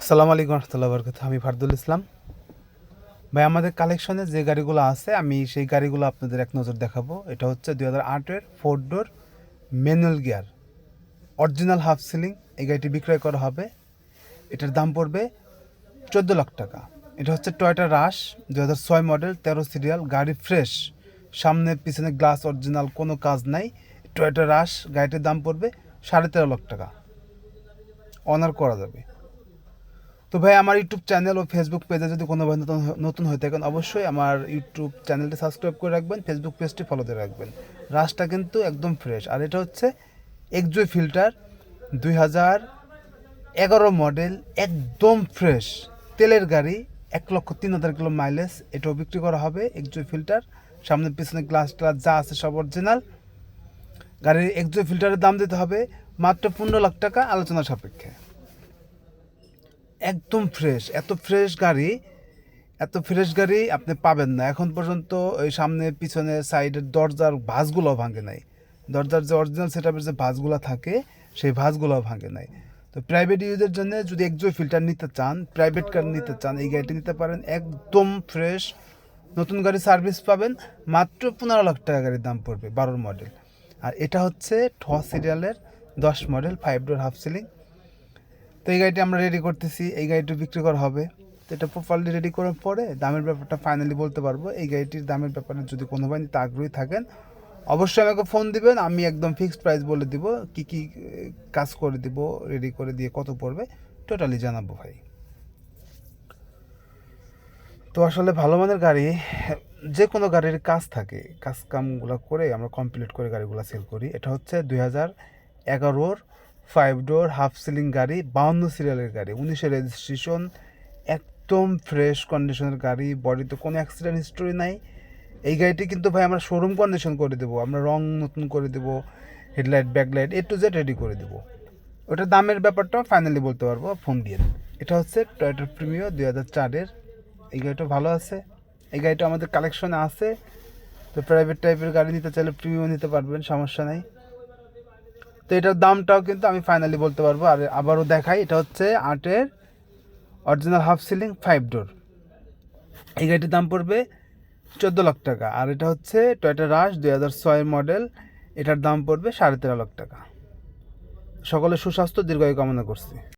আসসালামু আলাইকুম রহমতুল্লাহ বরকত আমি ফারদুল ইসলাম। ভাই, আমাদের কালেকশনে যে গাড়িগুলো আছে, আমি সেই গাড়িগুলো আপনাদের এক নজর দেখাবো। এটা হচ্ছে দুই হাজার আটের four door manual gear original half ceiling এই গাড়িটি বিক্রয় করা হবে। এটার দাম পড়বে চোদ্দ লাখ টাকা। এটা হচ্ছে টয়টা রাশ দু হাজার ছয় মডেল তেরো সিরিয়াল গাড়ি ফ্রেশ সামনে পিছনে গ্লাস অরিজিনাল কোনো কাজ নাই। টয়টা রাশ গাড়িটির দাম পড়বে সাড়ে তেরো লাখ টাকা। অনার করা যাবে। তো ভাই, আমার ইউটিউব চ্যানেল ও ফেসবুক পেজে যদি কোনো ভাই নতুন নতুন হয়ে থাকেন, অবশ্যই আমার ইউটিউব চ্যানেলটি সাবস্ক্রাইব করে রাখবেন ফেসবুক পেজটি ফলো দিয়ে রাখবেন। রাসটা কিন্তু একদম ফ্রেশ আর এটা হচ্ছে এক্সজয় ফিল্টার দুই হাজার এগারো মডেল একদম ফ্রেশ তেলের গাড়ি, এক লক্ষ তিন হাজার কিলো মাইলেজ এটাও বিক্রি করা হবে এক্সজয় ফিল্টার সামনে পিছনে গ্লাস ট্লাস যা আছে সব অরিজিনাল গাড়ির এক্সজয় ফিল্টারের দাম দিতে হবে মাত্র পনেরো লাখ টাকা, আলোচনা সাপেক্ষে। একদম ফ্রেশ এত ফ্রেশ গাড়ি, এত ফ্রেশ গাড়ি আপনি পাবেন না। এখন পর্যন্ত ওই সামনে, পিছনে সাইডের দরজার ভাঁজগুলো ভাঙে নাই। দরজার যে অরিজিনাল সেটআপের যে ভাঁজগুলো থাকে, সেই ভাঁজগুলো ভাঙে নাই। তো প্রাইভেট ইউজের জন্য যদি একজো ফিল্টার নিতে চান প্রাইভেট কার নিতে চান, এই গাড়িটি নিতে পারেন। একদম ফ্রেশ নতুন গাড়ি সার্ভিস পাবেন। মাত্র পনেরো লাখ টাকা গাড়ির দাম পড়বে বারোর মডেল আর এটা হচ্ছে ঠ সিরিয়ালের দশ model five door half ceiling তো এই গাড়িটি আমরা রেডি করতেছি, এই গাড়িটি বিক্রি করা হবে। তো এটা প্রপারলি রেডি করার পরে দামের ব্যাপারটা ফাইনালি বলতে পারব। এই গাড়িটির দামের ব্যাপারে যদি কোনো ভাই নিতে আগ্রহী থাকেন, অবশ্যই আমাকে ফোন দিবেন, আমি একদম ফিক্সড প্রাইস বলে দিব, কি কি কাজ করে দিব রেডি করে দিয়ে কত পড়বে টোটালি জানাব ভাই। তো আসলে ভালো মানের গাড়ি, যে কোনো গাড়ির কাজ থাকে, কাজ কামগুলো করে আমরা কমপ্লিট করে গাড়িগুলো সেল করি। এটা হচ্ছে দুই হাজার এগারোর ফাইভ ডোর হাফ সিলিং গাড়ি, বাউন্ন সিরিয়ালের গাড়ি, উনিশের রেজিস্ট্রেশন একদম ফ্রেশ কন্ডিশনের গাড়ি বডিতে কোনো অ্যাক্সিডেন্ট হিস্টোরি নাই। এই গাড়িটি কিন্তু ভাই আমরা শোরুম কন্ডিশন করে দেবো, আমরা রং নতুন করে দেবো headlight backlight A to Z ready করে দেবো। ওটার দামের ব্যাপারটা ফাইনালি বলতে পারব ফোন দিয়ে। এটা হচ্ছে টয়োটা প্রিমিও দুই হাজার চারের, এই গাড়িটা ভালো আছে। এই গাড়িটা আমাদের কালেকশনে আছে। তো প্রাইভেট টাইপের গাড়ি নিতে চাইলে প্রিমিয়াম নিতে পারবেন, সমস্যা নেই। তো এটার দামটাও কিন্তু আমি ফাইনালি বলতে পারব। আর আবারও দেখাই, এটা হচ্ছে আটের original half ceiling five door এই গাড়িটির দাম পড়বে চোদ্দ লাখ টাকা। আর এটা হচ্ছে টয়টা রাশ দুই হাজার ছয়ের মডেল এটার দাম পড়বে সাড়ে তেরো লাখ টাকা। সকলে সুস্বাস্থ্য, দীর্ঘায়ু কামনা করছি।